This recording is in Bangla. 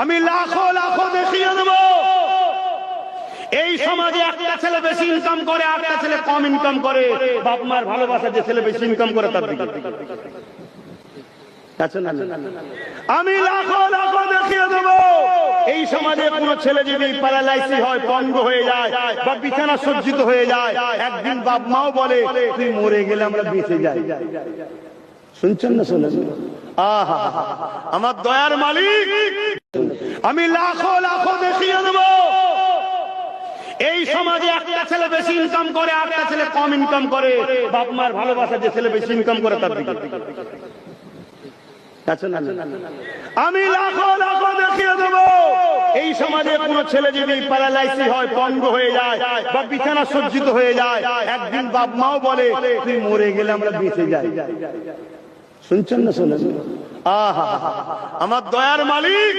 আমি লাখো লাখো দেখিয়ে দেবো এই সমাজে একটা ছেলে বেশি ইনকাম করে একটা ছেলে কম ইনকাম করে। বাপ মার ভালোবাসা যে ছেলে বেশি ইনকাম করে তার দিকে। আমি লাখো লাখো দেখিয়ে দেবো এই সমাজে কোন ছেলে যদি প্যারালাইসিস হয় পঙ্গ হয়ে যায় বা বিছানা সজ্জিত হয়ে যায়, একদিন বাপ মাও বলে, তুই মরে গেলে আমরা বেঁচে যাই। শুনছেন না শোনেন? আহা। আমার দয়ার মালিক। আমি লাখো লাখো দেখিয়ে দেবো এই সমাজে একটা ছেলে বেশি ইনকাম করে একটা ছেলে কম ইনকাম করে। বাপ মার ভালোবাসা যে ছেলে বেশি ইনকাম করে তার দিকে। আমি লাখো লাখো দেখিয়ে দেবো এই সমাজে কোন ছেলে যদি প্যারালাইসিস হয়, পঙ্গ হয়ে যায় বা বিছানা সজ্জিত হয়ে যায়, একদিন বাপ মাও বলে, তুই মরে গেলে আমরা বেঁচে যাই। শুনছেন না শোনেন আহা আমার দয়ার মালিক